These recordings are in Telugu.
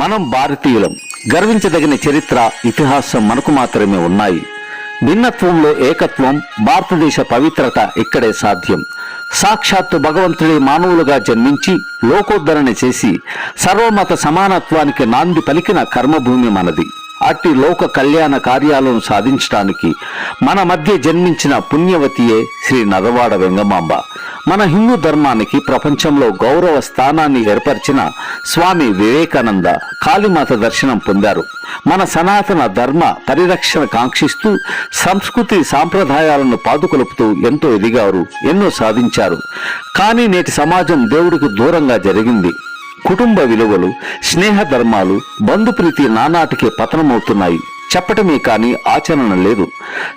మనం భారతీయులం. గర్వించదగిన చరిత్ర ఇతిహాసం మనకు మాత్రమే ఉన్నాయి. భిన్నత్వంలో ఏకత్వం భారతదేశ పవిత్రత ఇక్కడే సాధ్యం. సాక్షాత్తు భగవంతుడే మానవులుగా జన్మించి లోకోద్ధరణ చేసి సర్వమత సమానత్వానికి నాంది పలికిన కర్మభూమి మనది. అట్టి లోక కళ్యాణ కార్యాలను సాధించడానికి మన మధ్య జన్మించిన పుణ్యవతియే శ్రీ నరవాడ వెంగమాంబ. మన హిందూ ధర్మానికి ప్రపంచంలో గౌరవ స్థానాన్ని ఏర్పరిచిన స్వామి వివేకానంద కాళీమాత దర్శనం పొందారు. మన సనాతన ధర్మ పరిరక్షణ కాంక్షిస్తూ సంస్కృతి సాంప్రదాయాలను పాదుకొలుపుతూ ఎంతో ఎదిగారు ఎన్నో సాధించారు. కానీ నేటి సమాజం దేవుడికి దూరంగా జరిగింది. కుటుంబ విలువలు స్నేహ ధర్మాలు బంధుప్రీతి నానాటికి పతనమవుతున్నాయి. చెప్పటమే కాని ఆచరణ లేదు.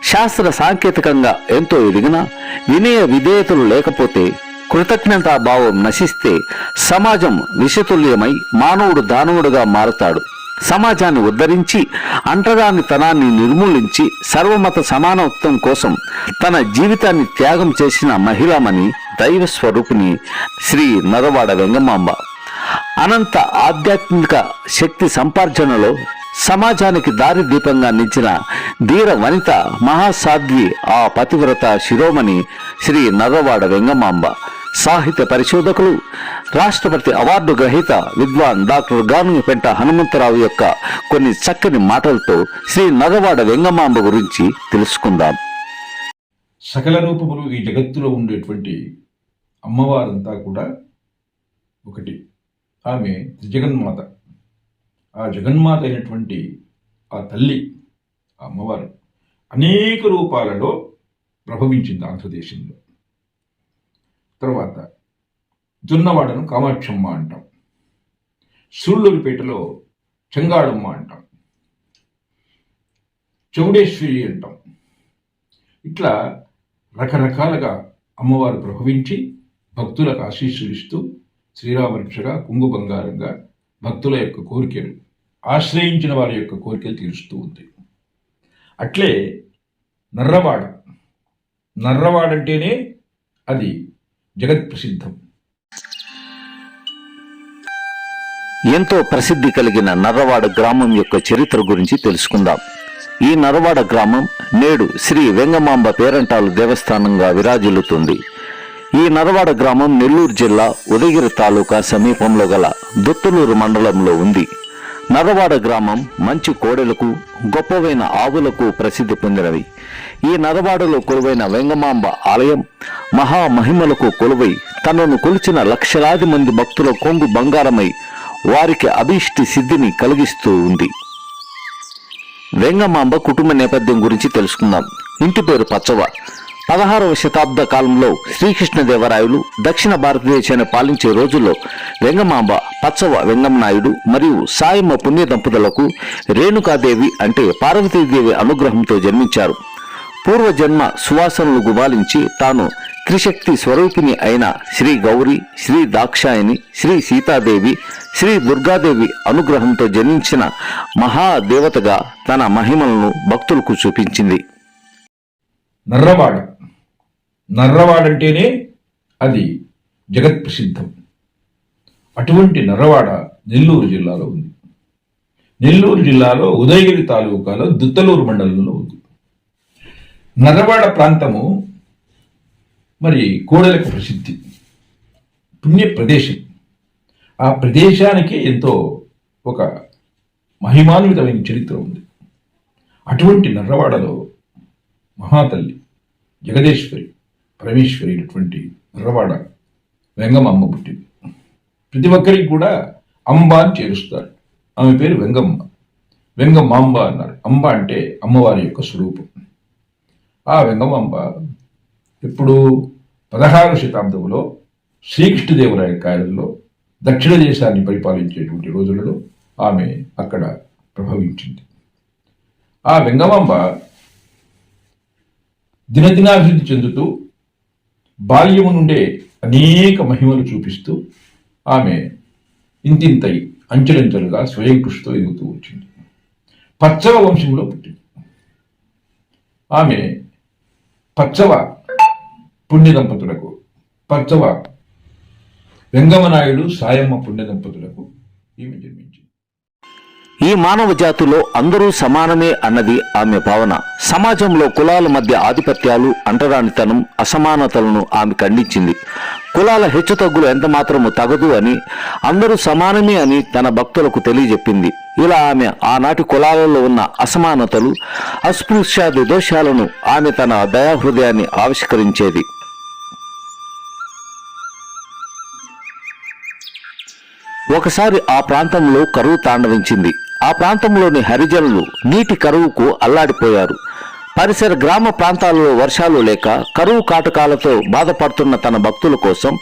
శాస్త్ర సాంకేతికంగా ఎంతో ఎదిగినా వినయ విధేయతలు లేకపోతే కృతజ్ఞతాభావం నశిస్తే సమాజం విషతుల్యమై మానవుడు దానవుడుగా మారుతాడు. సమాజాన్ని ఉద్ధరించి అంటరానితనాన్ని నిర్మూలించి సర్వమత సమానత్వం కోసం తన జీవితాన్ని త్యాగం చేసిన మహిళమని దైవ స్వరూపిణి శ్రీ నరవాడ వెంగమాంబ. అనంత ఆధ్యాత్మిక శక్తి సంపార్జనలో సమాజానికి దారి దీపంగా నిలిచిన ధీర వనిత మహాసాధ్వి ఆ పతివ్రత శిరోమణి శ్రీ నర్రవాడ వెంగమాంబ. సాహిత్య పరిశోధకులు రాష్ట్రపతి అవార్డు గ్రహీత విద్వాన్ డాక్టర్ గానుగపెంట హనుమంతరావు యొక్క కొన్ని చక్కని మాటలతో శ్రీ నర్రవాడ వెంగమాంబ గురించి తెలుసుకుందాం. సకల రూపములు ఈ జగత్తులో ఉండేటువంటి అమ్మవారంతా కూడా ఒకటి. ఆమె జగన్మాత ఆ జగన్మాత అయినటువంటి ఆ తల్లి ఆ అమ్మవారు అనేక రూపాలలో ప్రభవించింది ఆంధ్రదేశంలో. తర్వాత జున్నవాడను కామాక్షమ్మ అంటాం. సూళ్ళూరుపేటలో చెంగాళమ్మ అంటాం. చౌడేశ్వరి అంటాం. ఇట్లా రకరకాలుగా అమ్మవారు ప్రభవించి భక్తులకు ఆశీస్సులు ఇస్తూ శ్రీరామరక్షగా కుంగు బంగారంగా భక్తుల యొక్క కోరికలు ఆశ్రయించిన వారి యొక్క కోరికలు తీరుస్తూ ఉంది అట్లే నర్రవాడ. నర్రవాడంటేనే అది జగత్ ప్రసిద్ధం. ఎంతో ప్రసిద్ధి కలిగిన నర్రవాడ గ్రామం యొక్క చరిత్ర గురించి తెలుసుకుందాం. ఈ నర్రవాడ గ్రామం నేడు శ్రీ వెంగమాంబ పేరంటాలు దేవస్థానంగా విరాజిల్లుతుంది. ఈ నరవాడ గ్రామం నెల్లూరు జిల్లా ఉదయగిరి తాలూకా సమీపంలో గల దుత్తలూరు మండలంలో ఉంది. నరవాడ గ్రామం మంచి కోడెలకు గొప్పవైన ఆవులకు ప్రసిద్ధి పొందినవి ఈ నరవాడలో కొలువైన వెంగమాంబ ఆలయం మహామహిమలకు కొలువై తనను కొలిచిన లక్షలాది మంది భక్తుల కొంగు బంగారమై వారికి అభీష్టి సిద్ధిని కలిగిస్తూ ఉంది. వెంగమాంబ కుటుంబ నేపథ్యం గురించి తెలుసుకుందాం. ఇంటి పేరు పచ్చవ. పదహారవ శతాబ్ద కాలంలో శ్రీకృష్ణదేవరాయలు దక్షిణ భారతదేశాన్ని పాలించే రోజుల్లో వెంగమాంబ పచ్చవ వెంగమనాయుడు మరియు సాయమ్మ పుణ్య దంపతులకు రేణుకాదేవి అంటే పార్వతీదేవి అనుగ్రహంతో జన్మించారు. పూర్వజన్మ సువాసనలు గుబాలించి తాను త్రిశక్తి స్వరూపిణి అయిన శ్రీ గౌరి శ్రీ దాక్షాయని శ్రీ సీతాదేవి శ్రీ దుర్గాదేవి అనుగ్రహంతో జన్మించిన మహాదేవతగా తన మహిమలను భక్తులకు చూపించింది. నర్రవాడు నర్రవాడంటేనే అది జగత్ ప్రసిద్ధం. అటువంటి నర్రవాడ నెల్లూరు జిల్లాలో ఉంది. నెల్లూరు జిల్లాలో ఉదయగిరి తాలూకాలో దుత్తలూరు మండలంలో ఉంది. నర్రవాడ ప్రాంతము మరి కోడలకు ప్రసిద్ధి. పుణ్య ప్రదేశం. ఆ ప్రదేశానికి ఎంతో ఒక మహిమాన్వితమైన చరిత్ర ఉంది. అటువంటి నర్రవాడలో మహాతల్లి జగదేశ్వరి పరమేశ్వరి అయినటువంటి నర్రవాడ వెంగమ్మ పుట్టింది. ప్రతి ఒక్కరికి కూడా అంబ అని చేరుస్తారు. ఆమె పేరు వెంగమ్మ. వెంగమాంబ అన్నారు. అంబ అంటే అమ్మవారి యొక్క స్వరూపం. ఆ వెంగమాంబ ఇప్పుడు పదహారు శతాబ్దంలో శ్రీకృష్ణదేవరాయ కాలంలో దక్షిణ దేశాన్ని పరిపాలించేటువంటి రోజులలో ఆమె అక్కడ ప్రభవించింది. ఆ వెంగమాంబ దినదినాభివృద్ధి చెందుతూ బాల్యము నుండే అనేక మహిమలు చూపిస్తూ ఆమె ఇంతింతై అంచెలంచెలుగా స్వయం కృషితో ఎదుగుతూ వచ్చింది. పచ్చవ వంశంలో పుట్టింది. ఆమె పచ్చవ పుణ్య దంపతులకు పచ్చవ వెంగమనాయుడు సాయమ్మ పుణ్య దంపతులకు ఈమె జన్మించింది. ఈ మానవ జాతిలో అందరూ సమానమే అన్నది ఆమె భావన. సమాజంలో కులాల మధ్య ఆధిపత్యాలు అంటరానితనం అసమానతలను ఆమె ఖండించింది. కులాల హెచ్చుతగ్గులు ఎంత మాత్రము తగదు అని అందరూ సమానమే అని తన భక్తులకు తెలియజెప్పింది. ఇలా ఆమె ఆనాటి కులాలలో ఉన్న అసమానతలు అస్పృశ్యాది దోషాలను ఆమె తన దయాహృదయాన్ని ఆవిష్కరించేది. ఒకసారి ఆ ప్రాంతంలో కరువు తాండవించింది. ఆ ప్రాంతంలోని హరిజనులు నీటి కరువుకు అల్లాడిపోయారు. పరిసర గ్రామ ప్రాంతాలలో వర్షాలు లేక కరువు కాటకాలతో బాధపడుతున్న తన భక్తుల కోసం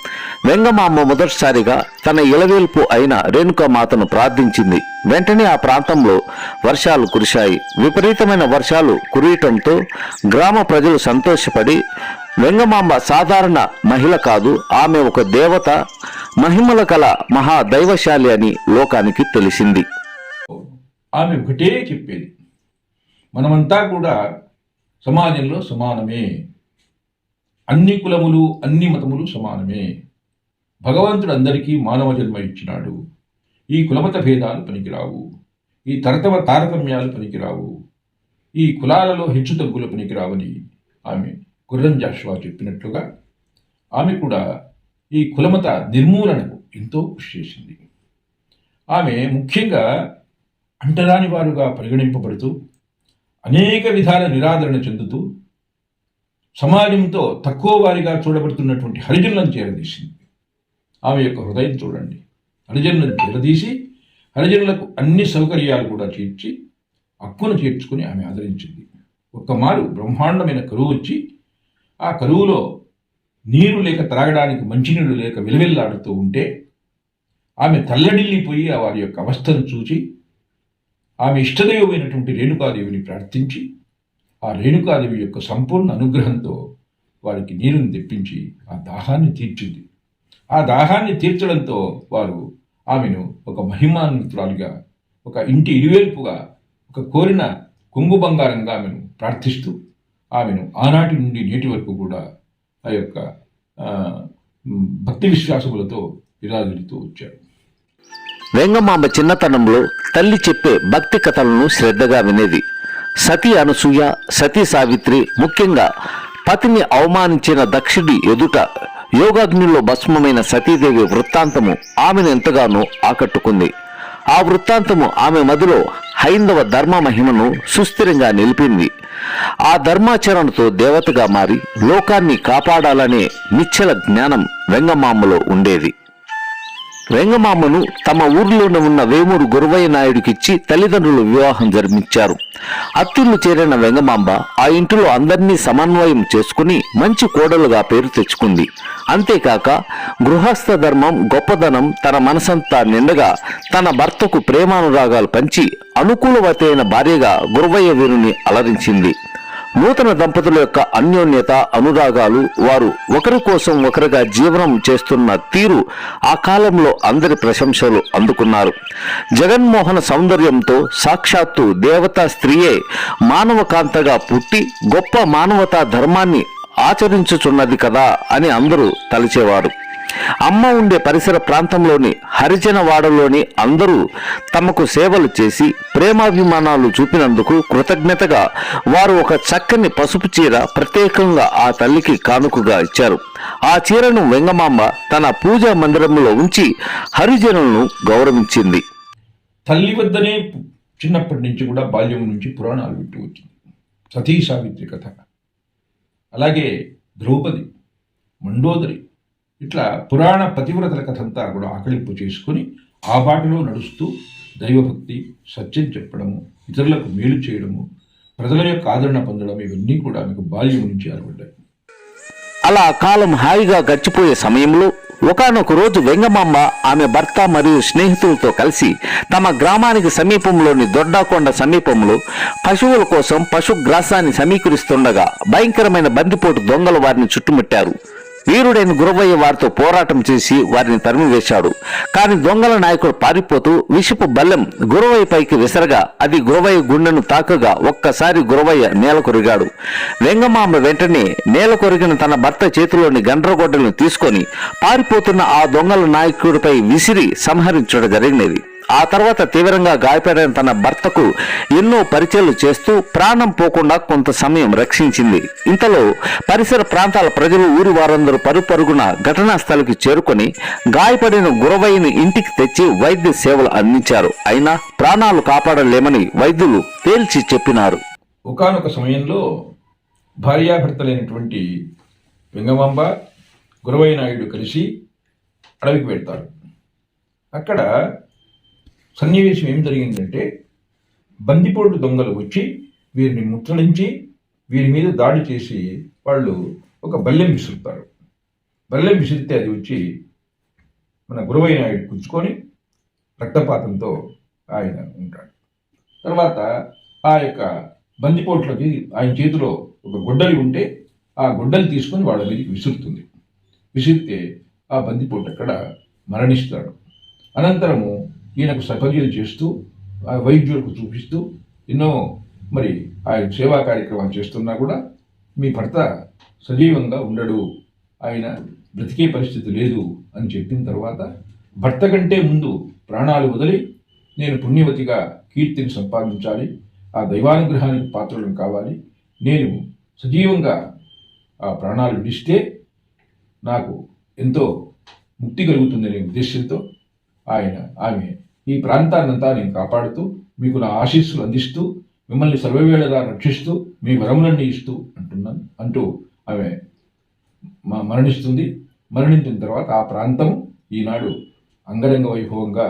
వెంగమాంబ మొదటిసారిగా తన ఇలవేల్పు అయిన రేణుకామాతను ప్రార్థించింది. వెంటనే ఆ ప్రాంతంలో వర్షాలు కురిశాయి. విపరీతమైన వర్షాలు కురియటంతో గ్రామ ప్రజలు సంతోషపడి వెంగమాంబ సాధారణ మహిళ కాదు ఆమె ఒక దేవత మహిమల కల మహా దైవశాలి అని లోకానికి తెలిసింది. ఆమె ఒకటే చెప్పేది. మనమంతా కూడా సమాజంలో సమానమే. అన్ని కులములు అన్ని మతములు సమానమే. భగవంతుడు అందరికీ మానవ జన్మ ఇచ్చినాడు. ఈ కులమత భేదాలు పనికిరావు. ఈ తరతమ తారతమ్యాలు పనికిరావు. ఈ కులాలలో హెచ్చు తగ్గులు పనికిరావని ఆమె గుర్రం జాషువా చెప్పినట్లుగా ఆమె కూడా ఈ కులమత నిర్మూలనకు ఎంతో కృషి చేసింది. ఆమె ముఖ్యంగా అంటరాని వారుగా పరిగణింపబడుతూ అనేక విధాల నిరాదరణ చెందుతూ సమాజంతో తక్కువ వారిగా చూడబడుతున్నటువంటి హరిజనులను చేరదీసింది. ఆమె యొక్క హృదయం చూడండి. హరిజనులను చేరదీసి హరిజనులకు అన్ని సౌకర్యాలు కూడా చేర్చి హక్కును చేర్చుకుని ఆమె ఆదరించింది. ఒక్కమారు బ్రహ్మాండమైన కరువు వచ్చి ఆ కరువులో నీరు లేక త్రాగడానికి మంచినీళ్ళు లేక విలువెల్లాడుతూ ఉంటే ఆమె తల్లడిల్లిపోయి ఆ వారి యొక్క అవస్థను చూచి ఆమె ఇష్టదైవమైనటువంటి రేణుకాదేవిని ప్రార్థించి ఆ రేణుకాదేవి యొక్క సంపూర్ణ అనుగ్రహంతో వారికి నీరుని తెప్పించి ఆ దాహాన్ని తీర్చింది. ఆ దాహాన్ని తీర్చడంతో వారు ఆమెను ఒక మహిమాన్వితురాలిగా ఒక ఇంటి ఇరువేల్పుగా ఒక కోరిన కొంగు బంగారంగా ఆమెను ప్రార్థిస్తూ ఆమెను ఆనాటి నుండి నేటి వరకు కూడా ఆ యొక్క భక్తి విశ్వాసములతో విరాజిల్లుతూ వచ్చాడు. వెంగమాంబ చిన్నతనంలో తల్లి చెప్పే భక్తి కథలను శ్రద్ధగా వినేది. సతీ అనసూయ సతీ సావిత్రి ముఖ్యంగా పతిని అవమానించిన దక్షిడి ఎదుట యోగాగ్నిలో భస్మమైన సతీదేవి వృత్తాంతము ఆమెను ఎంతగానో ఆకట్టుకుంది. ఆ వృత్తాంతము ఆమె మదిలో హైందవ ధర్మ మహిమను సుస్థిరంగా నిలిపింది. ఆ ధర్మాచరణతో దేవతగా మారి లోకాన్ని కాపాడాలనే నిశ్చల జ్ఞానం వెంగమాంబలో ఉండేది. వెంగమామను తమ ఊర్లోనే ఉన్న వేమూరు గురవయ్య నాయుడికిచ్చి తల్లిదండ్రులు వివాహం జరిపించారు. అత్తిల్లు చేరిన వెంగమాంబ ఆ ఇంటిలో అందరినీ సమన్వయం చేసుకుని మంచి కోడలుగా పేరు తెచ్చుకుంది. అంతేకాక గృహస్థ ధర్మం గొప్పదనం తన మనసంతా నిండగా తన భర్తకు ప్రేమానురాగాలు పంచి అనుకూలవతైన భార్యగా గురవయ్య వీరుని అలరించింది. నూతన దంపతుల యొక్క అన్యోన్యత అనురాగాలు వారు ఒకరి కోసం ఒకరిగా జీవనం చేస్తున్న తీరు ఆ కాలంలో అందరి ప్రశంసలు అందుకున్నారు. జగన్మోహన సౌందర్యంతో సాక్షాత్తు దేవతా స్త్రీయే మానవకాంతగా పుట్టి గొప్ప మానవతా ధర్మాన్ని ఆచరించుచున్నది కదా అని అందరూ తలిచేవారు. అమ్మ ఉండే పరిసర ప్రాంతంలోని హరిజనవాడలోని అందరూ తమకు సేవలు చేసి ప్రేమాభిమానాలు చూపినందుకు కృతజ్ఞతగా వారు ఒక చక్కని పసుపు చీర ప్రత్యేకంగా ఆ తల్లికి కానుకగా ఇచ్చారు. ఆ చీరను వెంగమాంబ తన పూజా మందిరంలో ఉంచి హరిజనులను గౌరవించింది. తల్లి వద్దనే చిన్నప్పటి నుంచి కూడా బాల్యం నుంచి పురాణాలు వింటూ వచ్చింది. సతీ సావిత్రి కథ. అలాగే ద్రౌపది మండోదరి ఇట్లా పురాణ పతివ్రతల కథంతా కూడా ఆకలింపు చేసుకుని ఆ బాటలో నడుస్తూ దైవభక్తి సత్యం చెప్పడము ఇతరులకు మేలు చేయడము ప్రజల యొక్క ఆదరణ పొందడం ఇవన్నీ కూడా మీకు బాల్యం నుంచి అలవడ్డాయి అలా కాలం హాయిగా గడిచిపోయే సమయంలో ఒకనొక రోజు వెంగమాంబ ఆమె భర్త మరియు స్నేహితులతో కలిసి తమ గ్రామానికి సమీపంలోని దొడ్డాకొండ సమీపంలో పశువుల కోసం పశుగ్రాసాన్ని సమీకరిస్తుండగా భయంకరమైన బందిపోటు దొంగలు వారిని చుట్టుముట్టారు. వీరుడైన గురవయ్య వారితో పోరాటం చేసి వారిని తరిమివేశాడు. కానీ దొంగల నాయకుడు పారిపోతూ విషపు బల్లెం గురవయ్య పైకి విసరగా అది గురవయ్య గుండెను తాకగా ఒక్కసారి గురవయ్య నేల కొరిగాడు. వెంగమామ వెంటనే నేల కొరిగిన తన భర్త చేతిలోని గండ్రగొడ్డలను తీసుకొని పారిపోతున్న ఆ దొంగల నాయకుడిపై విసిరి సంహరించడం జరిగినది. ఆ తర్వాత తీవ్రంగా గాయపడిన తన భర్తకు ఎన్నో పరిచయాలు చేస్తూ ప్రాణం పోకుండా కొంత సమయం రక్షించింది. ఇంతలో పరిసర ప్రాంతాల ప్రజలు ఊరి వారందరూ పరుపరుగున ఘటనా స్థలికి చేరుకొని గాయపడిన గురవయ్యని ఇంటికి తెచ్చి వైద్య సేవలు అందించారు. అయినా ప్రాణాలు కాపాడలేమని వైద్యులు తేల్చి చెప్పినారు. ఒకనొక సమయంలో భార్యాభర్తలైనటువంటి వెంగమాంబ గురవయ్య నాయుడు కలిసి అడవికి వెళ్తారు. అక్కడ సన్నివేశం ఏం జరిగిందంటే బందిపోటు దొంగలు వచ్చి వీరిని ముట్టడించి వీరి మీద దాడి చేసి వాళ్ళు ఒక బల్లెం విసురుతారు. బల్లెం విసిరితే అది వచ్చి మన గురువైనాయుడు నాయుడు కూర్చుకొని రక్తపాతంతో ఆయన ఉంటాడు. తర్వాత ఆ యొక్క బందిపోట్లకి ఆయన చేతిలో ఒక గుడ్డలి ఉంటే ఆ గుడ్డలు తీసుకొని వాళ్ళ మీదకి విసురుతుంది. విసిరితే ఆ బందిపోటు అక్కడ మరణిస్తాడు. అనంతరము ఈయనకు సపర్యలు చేస్తూ ఆ వైద్యులకు చూపిస్తూ ఎన్నో మరి ఆయన సేవా కార్యక్రమాలు చేస్తున్నా కూడా మీ భర్త సజీవంగా ఉండడు. ఆయన బ్రతికే పరిస్థితి లేదు అని చెప్పిన తర్వాత భర్త కంటే ముందు ప్రాణాలు వదిలి నేను పుణ్యవతిగా కీర్తిని సంపాదించాలి ఆ దైవానుగ్రహానికి పాత్రలను కావాలి నేను సజీవంగా ఆ ప్రాణాలు విడిస్తే నాకు ఎంతో ముక్తి కలుగుతుందనే ఉద్దేశంతో ఆయన ఆమె. ఈ ప్రాంతాన్నంతా నేను కాపాడుతూ మీకు నా ఆశీస్సులు అందిస్తూ మిమ్మల్ని సర్వవేళగా రక్షిస్తూ మీ వరములన్నీ ఇస్తూ అంటున్నాను అంటూ ఆమె మరణిస్తుంది. మరణించిన తర్వాత ఆ ప్రాంతం ఈనాడు అంగరంగ వైభవంగా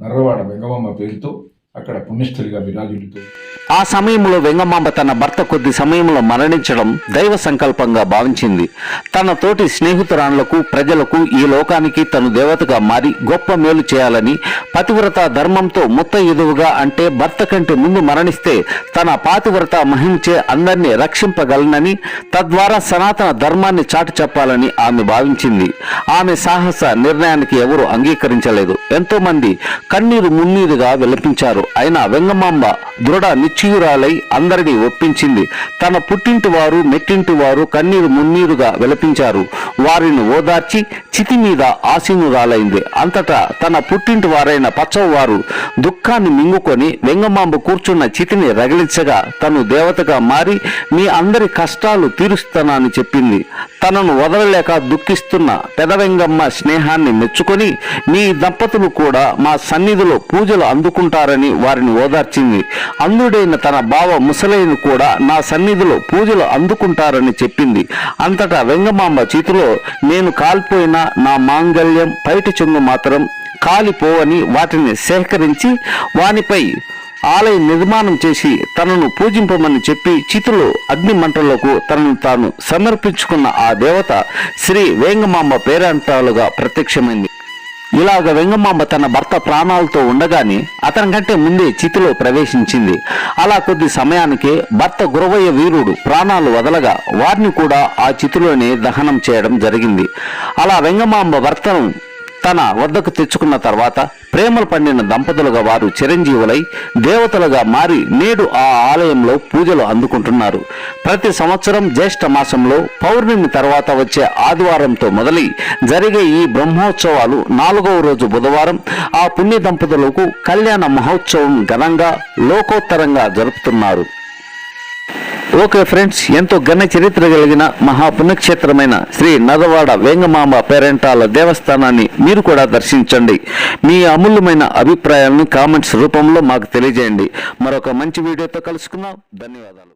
నర్రవాడ వెంగమమ్మ పేరుతో అక్కడ పుణ్యస్థలిగా విరాజిల్లుతుంది ఆ సమయంలో వెంగమాంబ తన భర్త కొద్ది సమయంలో మరణించడం దైవ సంకల్పంగా భావించింది. తన తోటి స్నేహితురాళ్ళకు ప్రజలకు ఈ లోకానికి తను దేవతగా మారి గొప్ప మేలు చేయాలని పతివ్రత ధర్మంతో ముత్త ఎదువుగా అంటే భర్త కంటే ముందు మరణిస్తే తన పాతివ్రత మహించే అందరినీ రక్షింపగలనని తద్వారా సనాతన ధర్మాన్ని చాటు చెప్పాలని ఆమె భావించింది. ఆమె సాహస నిర్ణయానికి ఎవరు అంగీకరించలేదు. ఎంతో మంది కన్నీరు మున్నీరుగా విలపించారు. అయినా వెంగమాంబ దృఢ నిశ్చయురాలై అందరినీ ఒప్పించింది. తన పుట్టింటి వారు మెట్టింటి వారు కన్నీరు మున్నీరుగా విలపించారు. వారిని ఓదార్చి చితి మీద ఆసీనురాలైంది. అంతటా తన పుట్టింటి వారైన పచ్చవారు దుఃఖాన్ని మింగుకొని వెంగమాంబ కూర్చున్న చితిని రగిలించగా తను దేవతగా మారి మీ అందరి కష్టాలు తీరుస్తానని చెప్పింది. తనను వదలలేక దుఃఖిస్తున్న పెదవెంగమ్మ స్నేహాన్ని మెచ్చుకొని మీ దంపతులు కూడా మా సన్నిధిలో పూజలు అందుకుంటారని వారిని ఓదార్చింది. అందుడే అందుడైన తన బావ ముసలైన కూడా నా సన్నిధిలో పూజలు అందుకుంటారని చెప్పింది. అంతటా వెంగమాంబ చేతిలో నేను కాల్పోయిన నా మాంగల్యం పైటి చెంగు మాత్రం కాలిపోవని వాటిని సేకరించి వానిపై ఆలయ నిర్మాణం చేసి తనను పూజింపమని చెప్పి చితులు అగ్ని మంటలకు తనను తాను సమర్పించుకున్న ఆ దేవత శ్రీ వేంగమాంబ పేరంటాలుగా ప్రత్యక్షమైంది. ఇలాగ వెంగమాంబ తన భర్త ప్రాణాలతో ఉండగానే అతని కంటే ముందే చితిలో ప్రవేశించింది. అలా కొద్ది సమయానికే భర్త గురవయ్య వీరుడు ప్రాణాలు వదలగా వారిని కూడా ఆ చితిలోనే దహనం చేయడం జరిగింది. అలా వెంగమాంబ భర్తను తన వద్దకు తెచ్చుకున్న తర్వాత ప్రేమలు పండిన దంపతులుగా వారు చిరంజీవులై దేవతలుగా మారి నేడు ఆ ఆలయంలో పూజలు అందుకుంటున్నారు. ప్రతి సంవత్సరం జ్యేష్ఠ మాసంలో పౌర్ణమి తర్వాత వచ్చే ఆదివారంతో మొదలై జరిగే ఈ బ్రహ్మోత్సవాలు నాలుగవ రోజు బుధవారం ఆ పుణ్య దంపతులకు కళ్యాణ మహోత్సవం ఘనంగా లోకోత్తరంగా జరుపుతున్నారు. ఓకే ఫ్రెండ్స్ ఎంతో ఘన చరిత్ర కలిగిన మహా పుణ్యక్షేత్రమైన శ్రీ నదవాడ వేంగమాంబ పేరెంటాల దేవస్థానాన్ని మీరు కూడా దర్శించండి. మీ అమూల్యమైన అభిప్రాయాలను కామెంట్స్ రూపంలో మాకు తెలియజేయండి. మరొక మంచి వీడియోతో కలుసుకుందాం. ధన్యవాదాలు.